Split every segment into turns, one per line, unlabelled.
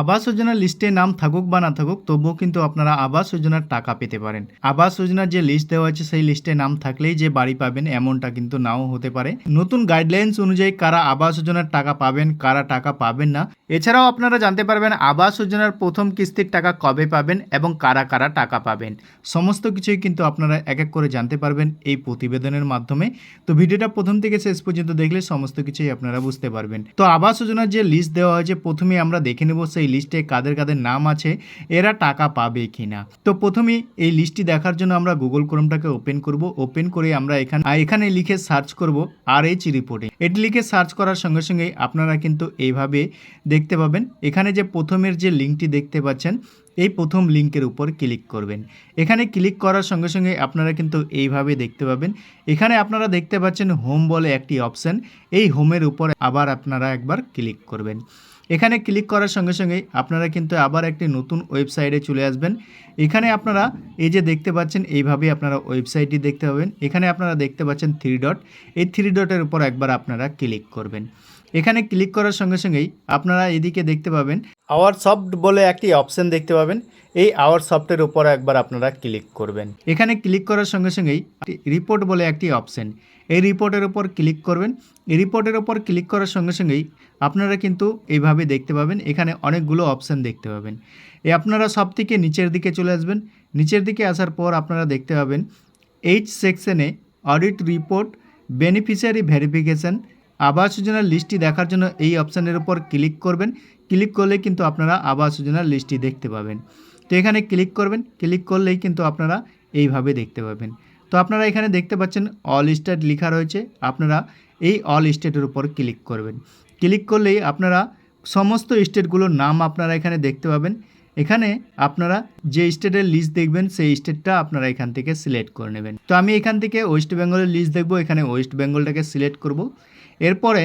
আবাস যোজনার লিস্টে নাম থাকুক বা না থাকুক, তবুও কিন্তু আপনারা আবাস যোজনার টাকা পেতে পারেন। আবাস যোজনার যে লিস্ট দেওয়া আছে সেই লিস্টে নাম থাকলেই যে বাড়ি পাবেন, এমনটা কিন্তু নাও হতে পারে। নতুন গাইডলাইন্স অনুযায়ী কারা আবাস যোজনার টাকা পাবেন, কারা টাকা পাবেন না, এছাড়াও আপনারা জানতে পারবেন আবাস যোজনার প্রথম কিস্তির টাকা কবে পাবেন এবং কারা কারা টাকা পাবেন। সমস্ত কিছুই কিন্তু আপনারা এক এক করে জানতে পারবেন এই প্রতিবেদনের মাধ্যমে। তো ভিডিওটা প্রথম থেকে শেষ পর্যন্ত দেখলে সমস্ত কিছুই আপনারা বুঝতে পারবেন। তো আবাস যোজনার যে লিস্ট দেওয়া হয়েছে প্রথমে আমরা দেখে নেব সেই লিস্টে কাদের কাদের নাম আছে, এরা টাকা পাবে কিনা। তো প্রথমে এই লিস্টটি দেখার জন্য আমরা গুগল ক্রোমটাকে ওপেন করব। ওপেন করে আমরা এখানে এখানে লিখে সার্চ করব আর এইচ রিপোর্টিং এটি লিখে সার্চ করার সঙ্গে সঙ্গে আপনারা কিন্তু এইভাবে দেখতে পাবেন। এখানে যে প্রথমের যে লিঙ্কটি দেখতে পাচ্ছেন, এই প্রথম লিঙ্কের উপর ক্লিক করবেন। এখানে ক্লিক করার সঙ্গে সঙ্গে আপনারা কিন্তু এইভাবে দেখতে পাবেন। এখানে আপনারা দেখতে পাচ্ছেন হোম বলে একটি অপশান এই হোমের উপর আবার আপনারা একবার ক্লিক করবেন। এখানে ক্লিক করার সঙ্গে সঙ্গেই আপনারা কিন্তু আবার একটি নতুন ওয়েবসাইটে চলে আসবেন। এখানে আপনারা এই যে দেখতে পাচ্ছেন, এইভাবেই আপনারা ওয়েবসাইটটি দেখতে পাবেন। এখানে আপনারা দেখতে পাচ্ছেন থ্রি ডট এই থ্রি ডটের উপর একবার আপনারা ক্লিক করবেন। এখানে ক্লিক করার সঙ্গে সঙ্গেই আপনারা এদিকে দেখতে পাবেন। আওয়ার সফট বলে একটি অপশন দেখতে পাবেন। এই আওয়ার সফটের উপর একবার আপনারা ক্লিক করবেন। এখানে ক্লিক করার সঙ্গে সঙ্গেই রিপোর্ট বলে একটি অপশন এই রিপোর্টের উপর ক্লিক করবেন। এই রিপোর্টের উপর ক্লিক করার সঙ্গে সঙ্গেই আপনারা কিন্তু এইভাবে দেখতে পাবেন। এখানে অনেকগুলো অপশান দেখতে পাবেন। এই আপনারা সব থেকে নিচের দিকে চলে আসবেন। নিচের দিকে আসার পর আপনারা দেখতে পাবেন এইচ সেকশনে অডিট রিপোর্ট বেনিফিশিয়ারি ভেরিফিকেশন আবাস যোজনার লিস্টটি দেখার জন্য এই অপশানের উপর ক্লিক করবেন। ক্লিক করলে কিন্তু আপনারা আবাস যোজনার লিস্টটি দেখতে পাবেন। তো এখানে ক্লিক করবেন ক্লিক করলেই কিন্তু আপনারা এইভাবে দেখতে পাবেন। তো আপনারা এখানে দেখতে পাচ্ছেন অল স্টেট লেখা রয়েছে, আপনারা এই অল স্টেটের উপর ক্লিক করবেন। ক্লিক করলেই আপনারা সমস্ত স্টেটগুলোর নাম আপনারা এখানে দেখতে পাবেন। এখানে আপনারা যে স্টেটের লিস্ট দেখবেন, সেই স্টেটটা আপনারা এখান থেকে সিলেক্ট করে নেবেন। তো আমি এখান থেকে ওয়েস্ট বেঙ্গলের লিস্ট দেখব, এখানে ওয়েস্ট বেঙ্গলটাকে সিলেক্ট করব। এরপরে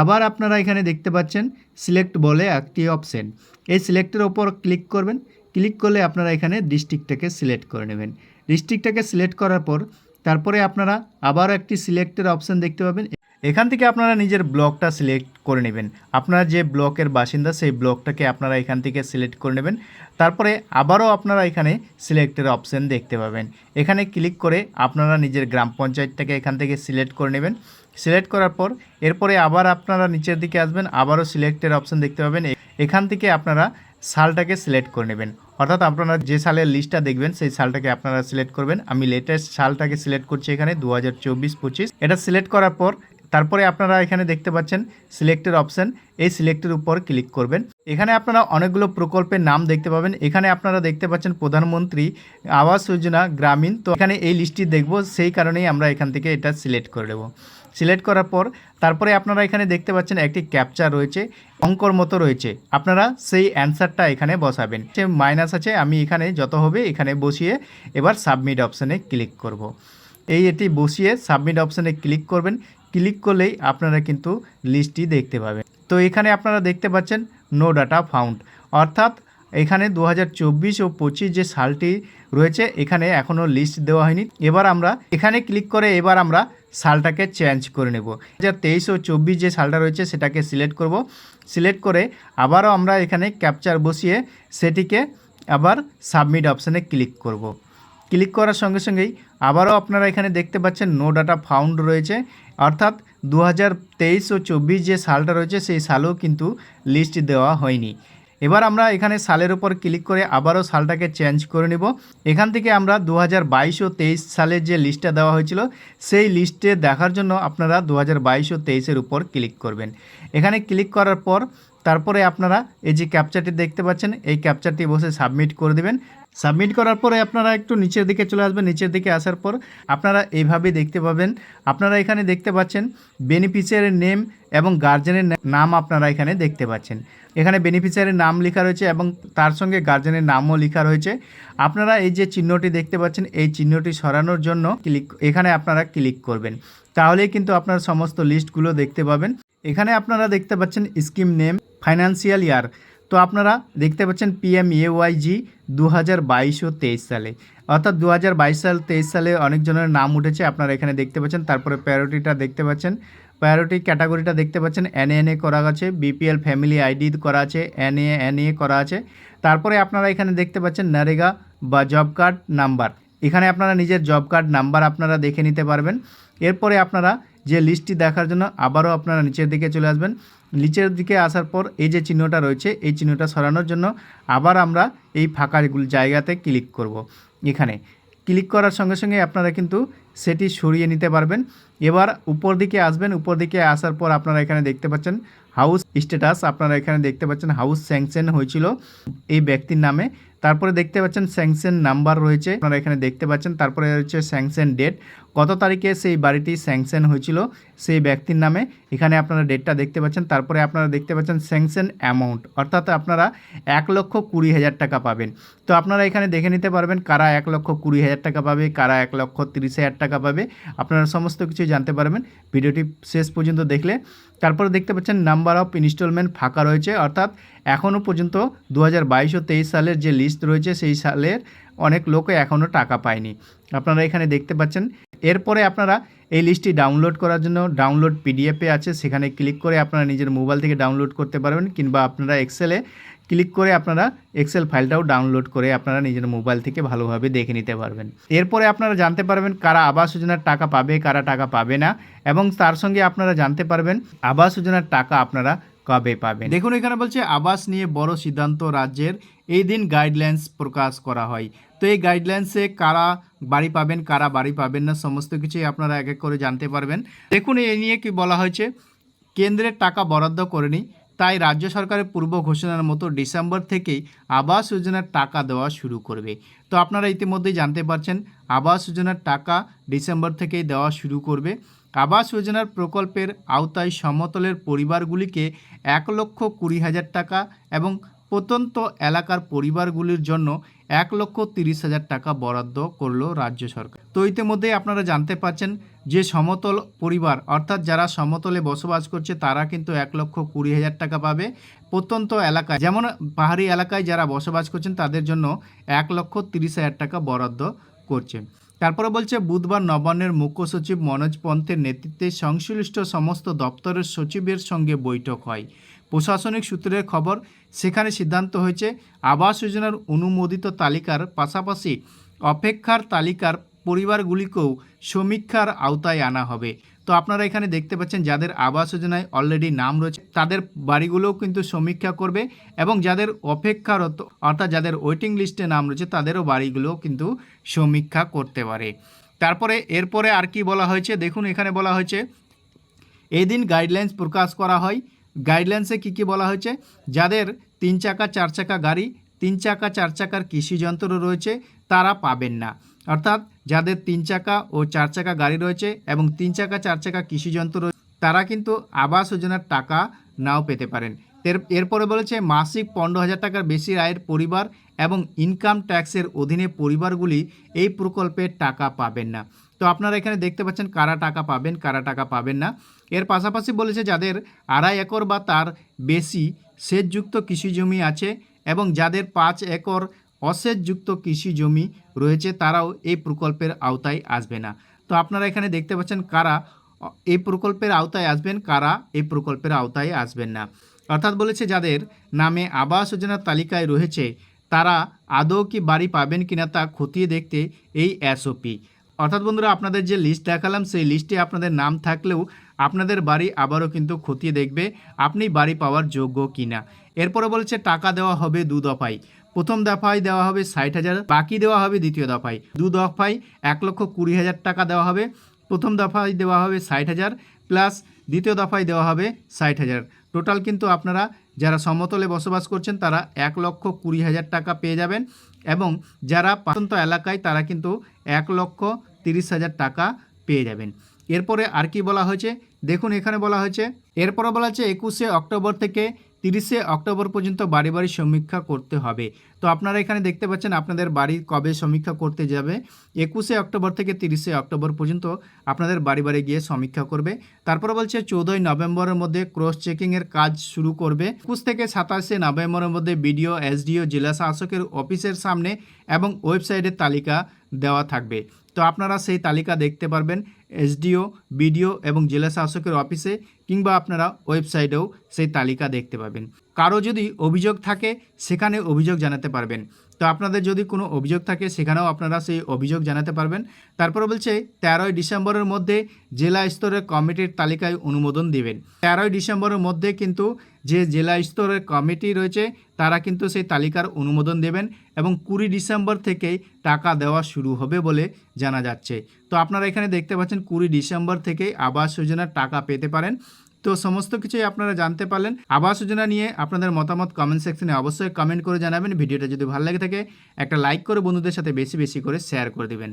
আবার আপনারা এখানে দেখতে পাচ্ছেন সিলেক্ট বলে একটি অপশন এই সিলেক্টের ওপর ক্লিক করবেন ক্লিক করলে আপনারা এখানে ডিস্ট্রিক্টটাকে সিলেক্ট করে নেবেন। ডিস্ট্রিক্টটাকে সিলেক্ট করার পর তারপরে আপনারা আবার একটি সিলেক্টের অপশন দেখতে পাবেন। এখান থেকে আপনারা নিজের ব্লকটা সিলেক্ট করে নেবেন। আপনারা যে ব্লকের বাসিন্দা, সেই ব্লকটাকে আপনারা এখান থেকে সিলেক্ট করে নেবেন। তারপরে আবারও আপনারা এখানে সিলেক্টের অপশন দেখতে পাবেন। এখানে ক্লিক করে আপনারা নিজের গ্রাম পঞ্চায়েতটাকে এখান থেকে সিলেক্ট করে নেবেন। সিলেক্ট করার পর এরপরে আবার আপনারা নিচের দিকে আসবেন। আবারও সিলেক্টের অপশন দেখতে পাবেন। এখান থেকে আপনারা সালটাকে সিলেক্ট করে নেবেন। অর্থাৎ আপনারা যে সালের লিস্টটা দেখবেন, সেই সালটাকে আপনারা সিলেক্ট করবেন। আমি লেটেস্ট সালটাকে সিলেক্ট করছি এখানে দু হাজার এটা সিলেক্ট করার পর, তারপরে আপনারা এখানে দেখতে পাচ্ছেন সিলেক্টের অপশন এই সিলেক্টের উপর ক্লিক করবেন। এখানে আপনারা অনেকগুলো প্রকল্পের নাম দেখতে পাবেন। এখানে আপনারা দেখতে পাচ্ছেন প্রধানমন্ত্রী আবাস যোজনা গ্রামীণ। তো এখানে এই লিস্টটি দেখব, সেই কারণেই আমরা এখান থেকে এটা সিলেক্ট করে দেবো সিলেক্ট করার পর তারপরে আপনারা এখানে দেখতে পাচ্ছেন একটি ক্যাপচার রয়েছে, অঙ্কর মতো রয়েছে। আপনারা সেই অ্যান্সারটা এখানে বসাবেন। সে মাইনাস আছে, আমি এখানে যত হবে এখানে বসিয়ে এবার সাবমিট অপশানে ক্লিক করব। এই এটি বসিয়ে সাবমিট অপশানে ক্লিক করবেন। ক্লিক করলেই আপনারা কিন্তু লিস্টটি দেখতে পাবেন। তো এখানে আপনারা দেখতে পাচ্ছেন নো ডাটা ফাউন্ড অর্থাৎ এখানে দু হাজার চব্বিশ ও পঁচিশ যে সালটি রয়েছে, এখানে এখনও লিস্ট দেওয়া হয়নি। এবার আমরা এখানে ক্লিক করে এবার আমরা সালটাকে চেঞ্জ করে নেব। দু তেইশ ও চব্বিশ যে সালটা রয়েছে, সেটাকে সিলেক্ট করব। সিলেক্ট করে আবারও আমরা এখানে ক্যাপচার বসিয়ে সেটিকে আবার সাবমিট অপশানে ক্লিক করব। ক্লিক করার সঙ্গে সঙ্গেই আবারও আপনারা এখানে দেখতে পাচ্ছেন নো ডাটা ফাউন্ড রয়েছে। অর্থাৎ দু হাজার তেইশ ও চব্বিশ যে সালটা রয়েছে, সেই সালও কিন্তু লিস্ট দেওয়া হয়নি। এবার আমরা এখানে সালের উপর ক্লিক করে আবারও সালটাকে চেঞ্জ করে নিব। এখান থেকে আমরা দু হাজার বাইশ ও তেইশ সালের যে লিস্টটা দেওয়া হয়েছিল, সেই লিস্টে দেখার জন্য আপনারা দু হাজার বাইশ ও তেইশের উপর ক্লিক করবেন। এখানে ক্লিক করার পর তারপরে আপনারা এই যে ক্যাপচারটি দেখতে পাচ্ছেন, এই ক্যাপচারটি বসে সাবমিট করে দেবেন। সাবমিট করার পরে আপনারা একটু নিচের দিকে চলে আসবেন। নিচের দিকে আসার পর আপনারা এইভাবে দেখতে পাবেন। আপনারা এখানে দেখতে পাচ্ছেন বেনিফিশিয়ারির নেম এবং গার্জেনের নাম আপনারা এখানে দেখতে পাচ্ছেন। এখানে বেনিফিশিয়ারির নাম লেখা রয়েছে এবং তার সঙ্গে গার্জেনের নামও লেখা রয়েছে। আপনারা এই যে চিহ্নটি দেখতে পাচ্ছেন, এই চিহ্নটি সরানোর জন্য ক্লিক এখানে আপনারা ক্লিক করবেন। তাহলেই কিন্তু আপনার সমস্ত লিস্টগুলো দেখতে পাবেন। এখানে আপনারা দেখতে পাচ্ছেন স্কিম নেম ফাইন্যান্সিয়াল ইয়ার। তো আপনারা দেখতে পাচ্ছেন পিএম এওয়াইজি দু হাজার বাইশ ও তেইশ সালে। অর্থাৎ দু হাজার বাইশ সাল তেইশ সালে অনেকজনের নাম উঠেছে, আপনারা এখানে দেখতে পাচ্ছেন। তারপরে প্যারোটিটা দেখতে পাচ্ছেন। প্রায়োরিটি ক্যাটাগরিটা দেখতে পাচ্ছেন। এনএ করা আছে বিপিএল ফ্যামিলি আইডি করা আছে এনএ এনএ করা আছে। তারপরে আপনারা এখানে দেখতে পাচ্ছেন নারেগা বা জব কার্ড নাম্বার এখানে আপনারা নিজের জব কার্ড নাম্বার আপনারা দেখে নিতে পারবেন। এরপরে আপনারা যে লিস্টটি দেখার জন্য আবারও আপনারা নিচের দিকে চলে আসবেন। নিচের দিকে আসার পর এই যে চিহ্নটা রয়েছে, এই চিহ্নটা সরানোর জন্য আবার আমরা এই ফাঁকা জায়গাতে ক্লিক করব। এখানে ক্লিক করার সঙ্গে সঙ্গে আপনারা কিন্তু সেটি সরিয়ে নিতে পারবেন। এবার উপর দিকে আসবেন, উপর দিকে আসার পর আপনারা এখানে দেখতে পাচ্ছেন হাউস স্ট্যাটাস আপনারা এখানে দেখতে পাচ্ছেন হাউস স্যাংশন হয়েছিল। এই ব্যক্তির নামে তারপরে দেখতে পাচ্ছেন স্যাংশন নাম্বার রয়েছে। আপনারা এখানে দেখতে পাচ্ছেন, তারপরে রয়েছে স্যাংশন ডেট। কত তারিখে সেই বাড়িটি স্যাংশন হয়েছিল? সেই ব্যক্তির নামে। এখানে আপনারা ডেটটা দেখতে পাচ্ছেন, তারপরে আপনারা দেখতে পাচ্ছেন স্যাংশন অ্যামাউন্ট। অর্থাৎ আপনারা এক লক্ষ কুড়ি হাজার টাকা পাবেন। তো আপনারা এখানে দেখে নিতে পারবেন, কারা এক লক্ষ কুড়ি হাজার টাকা পাবে, কারা এক লক্ষ তিরিশ হাজার টাকা পাবে। আপনারা সমস্ত কিছু জানতে পারবেন। ভিডিওটি শেষ পর্যন্ত দেখলে তারপরে দেখতে পাচ্ছেন নাম্বার অফ ইনস্টলমেন্ট ফাঁকা রয়েছে, অর্থাৎ এখনও পর্যন্ত দু হাজার বাইশ ও তেইশ সালের যে লিস্ট রয়েছে, সেই সালের অনেক লোকে এখনও টাকা পায়নি। আপনারা এখানে দেখতে পাচ্ছেন, এরপরে আপনারা এই লিস্টটি ডাউনলোড করার জন্য ডাউনলোড পিডিএফে আছে, সেখানে ক্লিক করে আপনারা নিজের মোবাইল থেকে ডাউনলোড করতে পারবেন, কিংবা আপনারা এক্সেলে ক্লিক করে আপনারা এক্সেল ফাইলটাও ডাউনলোড করে আপনারা নিজের মোবাইল থেকে ভালোভাবে দেখে নিতে পারবেন। এরপরে আপনারা জানতে পারবেন কারা আবাস যোজনার টাকা পাবে, কারা টাকা পাবে না এবং তার সঙ্গে আপনারা জানতে পারবেন আবাস যোজনার টাকা আপনারা কবে পাবেন। দেখুন, এখানে বলছে আবাস নিয়ে বড় সিদ্ধান্ত রাজ্যের। এই দিন গাইডলাইন্স প্রকাশ করা হয়। তো এই গাইডলাইন্সে কারা বাড়ি পাবেন, কারা বাড়ি পাবেন না, সমস্ত কিছুই আপনারা এক এক করে জানতে পারবেন। দেখুন এই নিয়ে কি বলা হয়েছে, কেন্দ্রের টাকা বরাদ্দ করেনি তাই রাজ্য সরকারের পূর্ব ঘোষণার মতো ডিসেম্বর থেকেই আবাস যোজনার টাকা দেওয়া শুরু করবে। তো আপনারা ইতিমধ্যেই জানতে পারছেন, আবাস যোজনার টাকা ডিসেম্বর থেকেই দেওয়া শুরু করবে। আবাস যোজনার প্রকল্পের আওতায় সমতলের পরিবারগুলিকে এক লক্ষ কুড়ি হাজার টাকা এবং প্রত্যন্ত এলাকার পরিবারগুলির জন্য এক লক্ষ তিরিশ হাজার টাকা বরাদ্দ করল রাজ্য সরকার। তো ইতিমধ্যেই আপনারা জানতে পারছেন যে সমতল পরিবার, অর্থাৎ যারা সমতলে বসবাস করছে, তারা কিন্তু এক লক্ষ কুড়ি হাজার টাকা পাবে প্রত্যন্ত এলাকায়। যেমন পাহাড়ি এলাকায় যারা বসবাস করছেন, তাদের জন্য এক লক্ষ তিরিশ হাজার টাকা বরাদ্দ করছে তারপরে বলছে, বুধবার নবান্নের মুখ্য সচিব মনোজ পন্থের নেতৃত্বে সংশ্লিষ্ট সমস্ত দপ্তরের সচিবের সঙ্গে বৈঠক হয়। প্রশাসনিক সূত্রের খবর, সেখানে সিদ্ধান্ত হয়েছে, আবাস যোজনার অনুমোদিত তালিকার পাশাপাশি অপেক্ষার তালিকার পরিবারগুলিকেও সমীক্ষার আওতায় আনা হবে। তো আপনারা এখানে দেখতে পাচ্ছেন যাদের আবাস যোজনায় অলরেডি নাম রয়েছে, তাদের বাড়িগুলোও কিন্তু সমীক্ষা করবে এবং যাদের অপেক্ষারত, অর্থাৎ যাদের ওয়েটিং লিস্টে নাম রয়েছে, তাদেরও বাড়িগুলোও কিন্তু সমীক্ষা করতে পারে। তারপরে, এরপরে আর কি বলা হয়েছে? দেখুন, এখানে বলা হয়েছে এই দিন গাইডলাইন্স প্রকাশ করা হয়। গাইডলাইন্সে কী কী বলা হয়েছে? যাদের তিন চাকা, চার চাকা গাড়ি, তিন চাকা, চার চাকার কৃষি যন্ত্র রয়েছে, তারা পাবেন না। অর্থাৎ যাদের তিন চাকা ও চার চাকা গাড়ি রয়েছে এবং তিন চাকা, চার চাকা কৃষি যন্ত্র রয়েছে তারা কিন্তু আবাস যোজনার টাকা নাও পেতে পারেন। এর এরপরে বলেছে, মাসিক পনেরো হাজার টাকার বেশি আয়ের পরিবার এবং ইনকাম ট্যাক্সের অধীনে পরিবারগুলি এই প্রকল্পের টাকা পাবেন না। তো আপনারা এখানে দেখতে পাচ্ছেন কারা টাকা পাবেন, কারা টাকা পাবেন না। এর পাশাপাশি বলেছে, যাদের আড়াই একর বা তার বেশি সেচযুক্ত কৃষি জমি আছে এবং যাদের পাঁচ একর অসেচযুক্ত কৃষি জমি রয়েছে, তারাও এই প্রকল্পের আওতায় আসবে না। তো আপনারা এখানে দেখতে পাচ্ছেন কারা এই প্রকল্পের আওতায় আসবেন, কারা এই প্রকল্পের আওতায় আসবেন না। অর্থাৎ বলেছে যাদের নামে আবাস যোজনার তালিকায় রয়েছে, তারা আদৌ কি বাড়ি পাবেন কিনা তা খতিয়ে দেখতে এই এসওপি অর্থাৎ বন্ধুরা, আপনাদের যে লিস্ট দেখালাম, সেই লিস্টে আপনাদের নাম থাকলেও আপনাদের বাড়ি আবারও কিন্তু খতিয়ে দেখবে আপনি বাড়ি পাওয়ার যোগ্য কিনা। এরপরে বলেছে, টাকা দেওয়া হবে দু দফায় প্রথম দফায় দেওয়া হবে ষাট হাজার, বাকি দেওয়া হবে দ্বিতীয় দফায়। দু দফায় এক লক্ষ কুড়ি হাজার টাকা দেওয়া হবে, প্রথম দফায় দেওয়া হবে ষাট হাজার, প্লাস দ্বিতীয় দফায় দেওয়া হবে ষাট হাজার। টোটাল কিন্তু আপনারা যারা সমতলে বসবাস করছেন, তারা এক লক্ষ কুড়ি হাজার টাকা পেয়ে যাবেন এবং যারা প্রত্যন্ত এলাকায়, তারা কিন্তু এক লক্ষ তিরিশ হাজার টাকা পেয়ে যাবেন। এরপরে আর কি বলা হয়েছে? দেখুন, এখানে বলা হয়েছে, এরপরে বলা হচ্ছে একুশে অক্টোবর থেকে তিরিশে অক্টোবর পর্যন্ত বাড়ি বাড়ি সমীক্ষা করতে হবে। তো আপনারা এখানে দেখতে পাচ্ছেন আপনাদের বাড়ি কবে সমীক্ষা করতে যাবে? একুশে অক্টোবর থেকে তিরিশে অক্টোবর পর্যন্ত আপনাদের বাড়ি বাড়ি গিয়ে সমীক্ষা করবে। তারপরে বলছে চৌদ্দই নভেম্বরের মধ্যে ক্রস চেকিংয়ের কাজ শুরু করবে। একুশ থেকে সাতাশে নভেম্বরের মধ্যে বিডিও, এসডিও, জেলা শাসকের অফিসের সামনে এবং ওয়েবসাইটের তালিকা দেওয়া থাকবে। তো আপনারা সেই তালিকা দেখতে পারবেন এসডিও, বিডিও এবং জেলা শাসকের অফিসে কিংবা আপনারা ওয়েবসাইটেও সেই তালিকা দেখতে পাবেন। কারও যদি অভিযোগ থাকে, সেখানে অভিযোগ জানাতে পারবেন। তো আপনাদের যদি কোনো অভিযোগ থাকে, সেখানেও আপনারা সেই অভিযোগ জানাতে পারবেন। তারপরে বলছে, তেরোই ডিসেম্বরের মধ্যে জেলা স্তরের কমিটির তালিকায় অনুমোদন দেবেন। তেরোই ডিসেম্বরের মধ্যে কিন্তু যে জেলা স্তরের কমিটি রয়েছে, তারা কিন্তু সেই তালিকার অনুমোদন দেবেন এবং কুড়ি ডিসেম্বর থেকেই টাকা দেওয়া শুরু হবে বলে জানা যাচ্ছে। তো আপনারা এখানে দেখতে পাচ্ছেন, কুড়ি ডিসেম্বর থেকেই আবাস যোজনার টাকা পেতে পারেন। তো সমস্ত কিছুই আপনারা জানতে পারলেন। আবাস যোজনা নিয়ে আপনাদের মতামত কমেন্ট সেকশনে অবশ্যই কমেন্ট করে জানাবেন। ভিডিওটা যদি ভালো লাগে থাকে, একটা লাইক করে বন্ধুদের সাথে বেশি বেশি করে শেয়ার করে দিবেন।